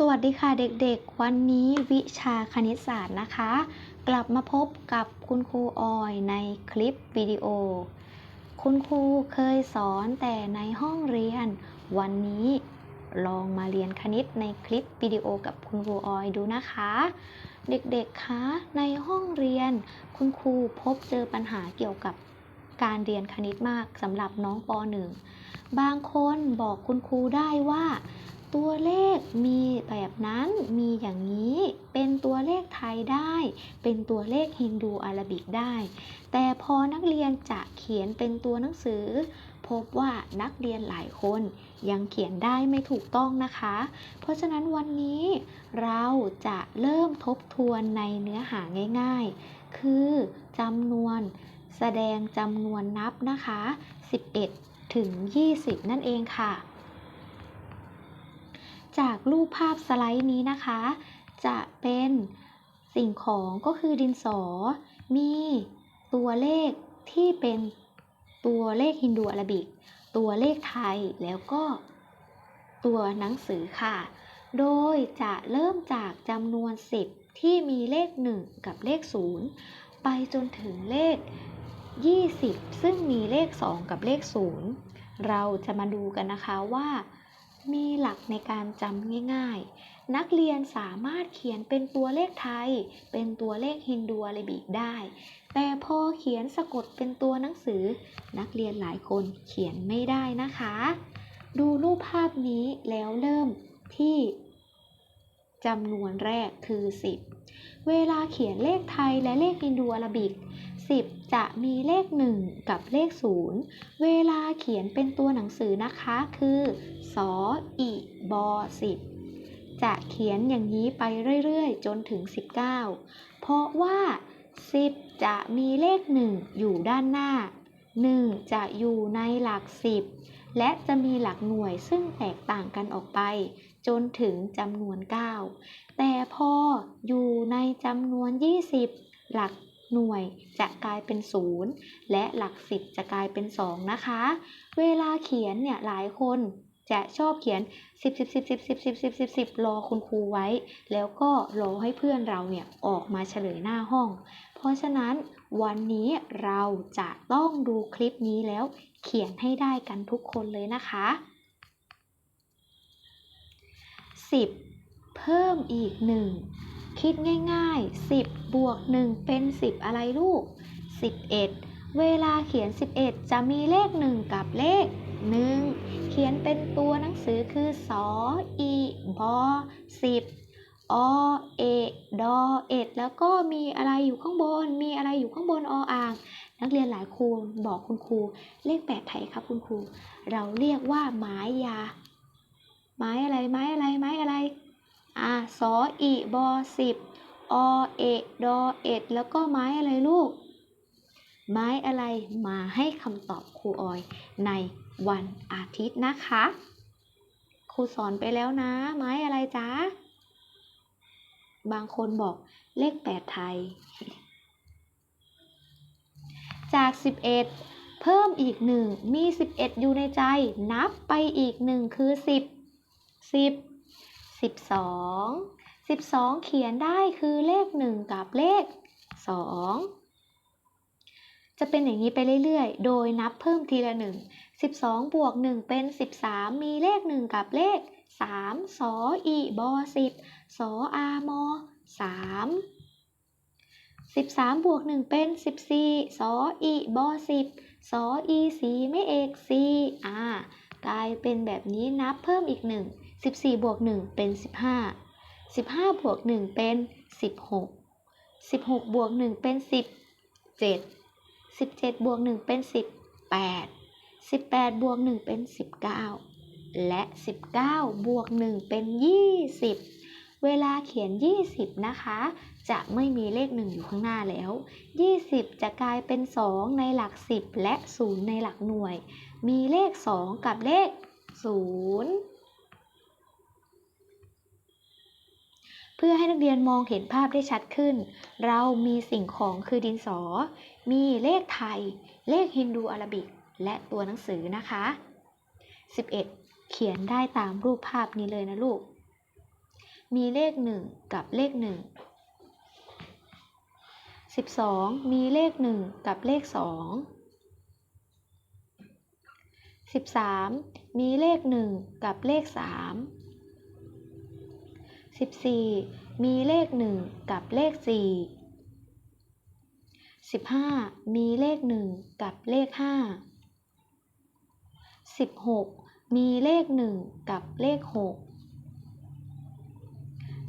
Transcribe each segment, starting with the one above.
สวัสดีค่ะเด็กๆ วันนี้วิชาคณิตศาสตร์นะคะ กลับมาพบกับคุณครูออยในคลิปวิดีโอ คุณครูเคยสอนแต่ในห้องเรียน วันนี้ลองมาเรียนคณิตในคลิปวิดีโอกับคุณครูออยดูนะคะ เด็กๆคะในห้องเรียน คุณครูพบเจอปัญหาเกี่ยวกับการเรียนคณิตมากสำหรับน้องป .1 บางคนบอกคุณครูได้ว่า ตัวเลขมีแบบนั้นมีอย่างนี้ เป็นตัวเลขไทยได้ เป็นตัวเลขฮินดูอาราบิกได้ แต่พอนักเรียนจะเขียนเป็นตัวหนังสือ พบว่านักเรียนหลายคนยังเขียนได้ไม่ถูกต้องนะคะ เพราะฉะนั้นวันนี้เราจะเริ่มทบทวนในเนื้อหาง่าย ๆ คือจำนวนแสดงจำนวนนับนะคะ 11 ถึง 20 นั่นเองค่ะ จากรูปภาพสไลด์นี้นะคะ จะเป็นสิ่งของก็คือดินสอ มีตัวเลขที่เป็นตัวเลขฮินดูอาราบิก ตัวเลขไทยแล้วก็ตัวหนังสือค่ะ โดยจะเริ่มจากจำนวน 10 ที่มีเลข 1 กับเลข 0 ไปจนถึงเลข 20 ซึ่งมีเลข 2 กับเลข 0 เราจะมาดูกันนะคะว่า มีหลักในการจำง่ายๆ นักเรียนสามารถเขียนเป็นตัวเลขไทย เป็นตัวเลขฮินดูอาราบิกได้ แต่พอเขียนสะกดเป็นตัวหนังสือ นักเรียนหลายคนเขียนไม่ได้นะคะ ดูรูปภาพนี้แล้วเริ่มที่จำนวนแรกคือ 10 เวลาเขียนเลขไทยและเลขฮินดูอาราบิก 10 จะมีเลข 1 กับเลข 0 เวลาเขียนเป็นตัวหนังสือนะคะ คือสออีบอ10จะเขียนอย่างนี้ไปเรื่อยๆ จนถึง 19 เพราะว่า 10 จะมีเลข 1 อยู่ด้านหน้า 1 จะอยู่ในหลัก 10 และจะมีหลักหน่วยซึ่งแตกต่างกันออกไป จนถึงจำนวน 9 แต่พออยู่ในจำนวน 20 หลัก หน่วยจะกลายเป็น 0 และหลัก10จะกลายเป็น 2 นะคะ เวลาเขียนเนี่ยหลายคนจะชอบเขียน 10 10 10 10 10 10 10 10 10 รอคุณครูไว้ แล้วก็รอให้เพื่อนเราเนี่ยออกมาเฉลยหน้าห้อง เพราะฉะนั้นวันนี้เราจะต้องดูคลิปนี้แล้วเขียนให้ได้กันทุกคนเลยนะคะ 10 เพิ่มอีก 1 คิดง่ายๆ 10 บวก 1 เป็น 10 อะไรลูก 11 เวลาเขียน 11 จะมีเลข 1 กับเลข 1 เขียนเป็นตัวหนังสือคือสออีบอ10อเอดอเอ็ดแล้วก็มีอะไรอยู่ข้างบน มีอะไรอยู่ข้างบนออ่าง นักเรียนหลายครูบอกคุณครู เลขแปดไทยครับคุณครู เราเรียกว่าไม้ยา ไม้ สออีบอสิบอเอดอเอ็ดแล้วก็ไม้อะไรลูก ไม้อะไรมาให้คำตอบครูออยในวันอาทิตย์นะคะ ครูสอนไปแล้วนะ ไม้อะไรจ๊ะ บางคนบอกเลขแปดไทย จาก 11 เพิ่มอีก1มี 11 อยู่ในใจ นับไปอีก1คือ 10 10 12 12 เขียนได้คือเลข 1 กับเลข 2 จะเป็นอย่างนี้ไปเรื่อยๆ โดยนับเพิ่มทีละ 1 12 บวก 1 เป็น 13 มีเลข 1 กับเลข 3 สออีบอ10 สออามอ3 13 บวก 1 เป็น 14 สออีบอ10 สออีสีไม่เอกสีอ่ากลายเป็นแบบนี้นับเพิ่มอีก 1 14บวก1เป็น 15 15บวก1เป็น 16 16บวก1เป็น 17 17บวก1เป็น 18 18บวก1เป็น 19 และ 19บวก1เป็น 20 เวลาเขียน 20 นะคะ จะไม่มีเลข 1 อยู่ข้างหน้าแล้ว 20 จะกลายเป็น 2 ในหลัก 10 และ 0 ในหลักหน่วย มีเลข 2 กับเลข 0 เพื่อให้นักเรียนมองเห็นภาพได้ชัดขึ้น เรามีสิ่งของคือดินสอ มีเลขไทย เลขฮินดูอาราบิก และตัวหนังสือนะคะ 11 เขียนได้ตามรูปภาพนี้เลยนะลูก มีเลข 1 กับเลข 1 12 มีเลข 1 กับเลข 2 13 มีเลข 1 กับเลข 3 14 มีเลข 1 กับเลข 4 15 มีเลข 1 กับเลข 5 16 มีเลข 1 กับเลข 6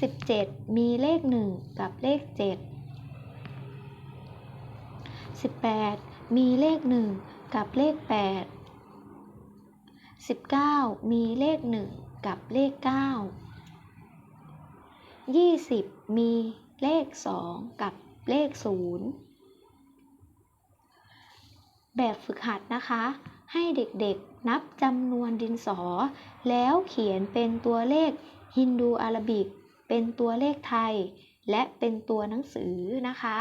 17 มีเลข 1 กับเลข 7 18 มีเลข 1 กับเลข 8 19 มีเลข 1 กับเลข 9 20มีเลข2กับเลข0แบบฝึกหัดนะคะ ให้เด็กๆนับจำนวนดินสอ แล้วเขียนเป็นตัวเลขฮินดูอาราบิก เป็นตัวเลขไทย และเป็นตัวหนังสือนะคะ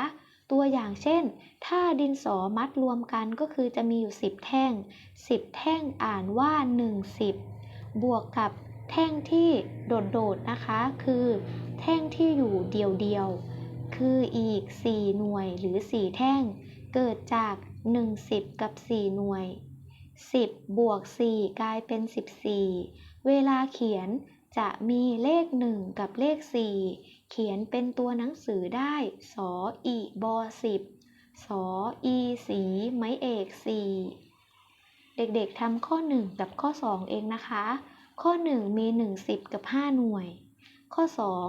ตัวอย่างเช่น ถ้าดินสอมัดรวมกันก็คือจะมีอยู่ 10 แท่ง 10 แท่งอ่านว่า1 10บวกกับแท่งที่โดดๆนะคะ คือ แท่งที่อยู่เดียวๆ คืออีก 4 หน่วยหรือ 4 แท่ง เกิดจาก 1 10 กับ 4 หน่วย 10 บวก 4 กลายเป็น 14 เวลาเขียนจะมีเลข 1 กับเลข 4 เขียนเป็นตัวหนังสือได้ สออีบอ10สออีสีไม้เอก4เด็กๆทำข้อ 1 กับข้อ 2 เองนะคะ ข้อ 1 มี 1 10 กับ 5 หน่วย ข้อ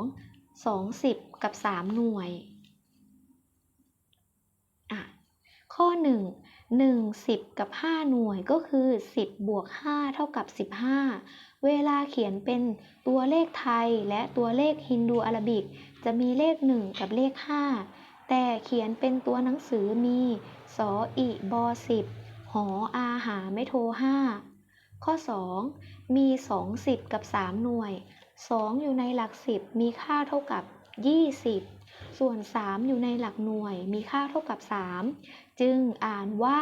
2 2 10 กับ 3 หน่วยอะข้อ 1 1 10 กับ 5 หน่วยก็คือ 10 บวก 5 เท่ากับ 15 เวลาเขียนเป็นตัวเลขไทยและตัวเลขฮินดูอาราบิก จะมีเลข 1 กับเลข 5 แต่เขียนเป็นตัวหนังสือมีสออีบอ10 หออาหาไม่โท 5 ข้อ 2 มี 2 10 กับ 3 หน่วย 2 อยู่ในหลัก 10 มีค่าเท่ากับ 20 ส่วน 3 อยู่ในหลักหน่วย มีค่าเท่ากับ 3 จึงอ่านว่า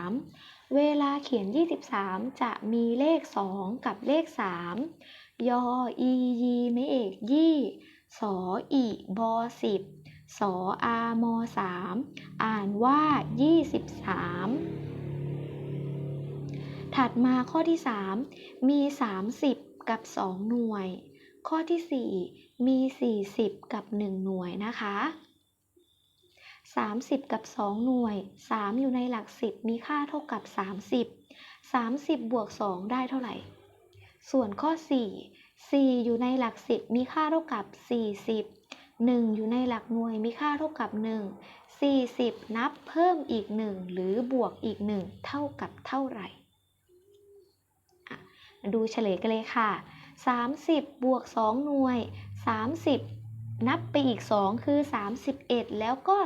23 เวลาเขียน 23 จะมีเลข 2 กับเลข 3 ยอ อียีไม่เอกยี่สออีบอสิบสออามอสามอ่านว่า 23 ถัดมาข้อที่ 3 มี 30 กับ 2 หน่วย ข้อที่ 4 มี 40 กับ 1 หน่วยนะคะ 30 กับ 2 หน่วย 3 อยู่ในหลัก 10 มีค่าเท่ากับ 30 30 บวก 2 ได้เท่าไหร่ ส่วนข้อ 4 4 อยู่ในหลัก 10 มีค่าเท่ากับ 40 1 อยู่ในหลักหน่วยมีค่าเท่ากับ 1 40 นับเพิ่มอีก 1 หรือบวกอีก 1 เท่ากับเท่าไหร่ ดูเฉลยกันเลยค่ะ 30 บวก 2 หน่วย 30 นับไปอีก 2 คือ 31 แล้วก็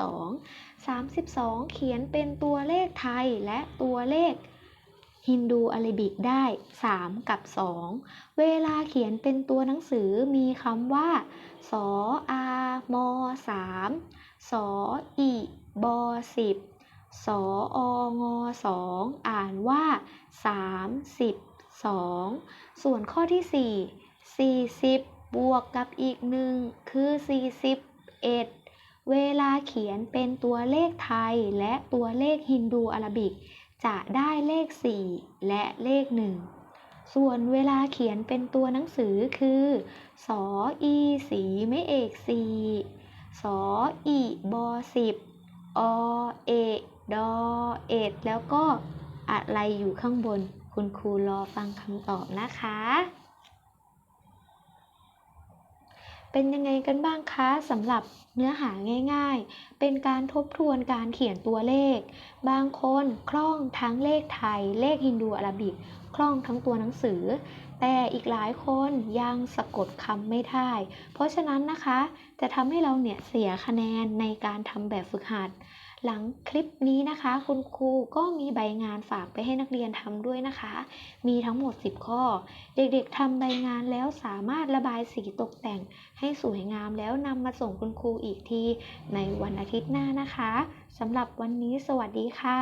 32 32 เขียนเป็นตัวเลขไทยและตัวเลขฮินดูอาราบิกได้ 3 กับ 2 เวลาเขียนเป็นตัวหนังสือมีคำว่า สออามอ3สออีบอ10สอองอ2อ,อ่านว่า 2. ส่วนข้อที่ 4 40 บวกกับอีกหนึ่งคือ 41 เวลาเขียนเป็นตัวเลขไทยและตัวเลขฮินดูอาราบิก จะได้เลข 4 และเลข 1 ส่วนเวลาเขียนเป็นตัวหนังสือคือสออีสีไม่เอกสีสออีบอ10อเอดอเอ็ดแล้วก็อะไรอยู่ข้างบน คุณครูรอฟังคำตอบนะคะ เป็นยังไงกันบ้างคะสำหรับเนื้อหาง่ายๆ เป็นการทบทวนการเขียนตัวเลข บางคนคล่องทั้งเลขไทย เลขฮินดูอาราบิก คล่องทั้งตัวหนังสือ แต่อีกหลายคนยังสะกดคำไม่ได้ เพราะฉะนั้นนะคะ จะทำให้เราเนี่ยเสียคะแนนในการทำแบบฝึกหัด หลังคลิปนี้นะคะ คุณครูก็มีใบงานฝากไปให้นักเรียนทำด้วยนะคะ มีทั้งหมด 10 ข้อ เด็กๆทำใบงานแล้วสามารถระบายสีตกแต่งให้สวยงามแล้วนำมาส่งคุณครูอีกทีในวันอาทิตย์หน้านะคะสำหรับวันนี้สวัสดีค่ะ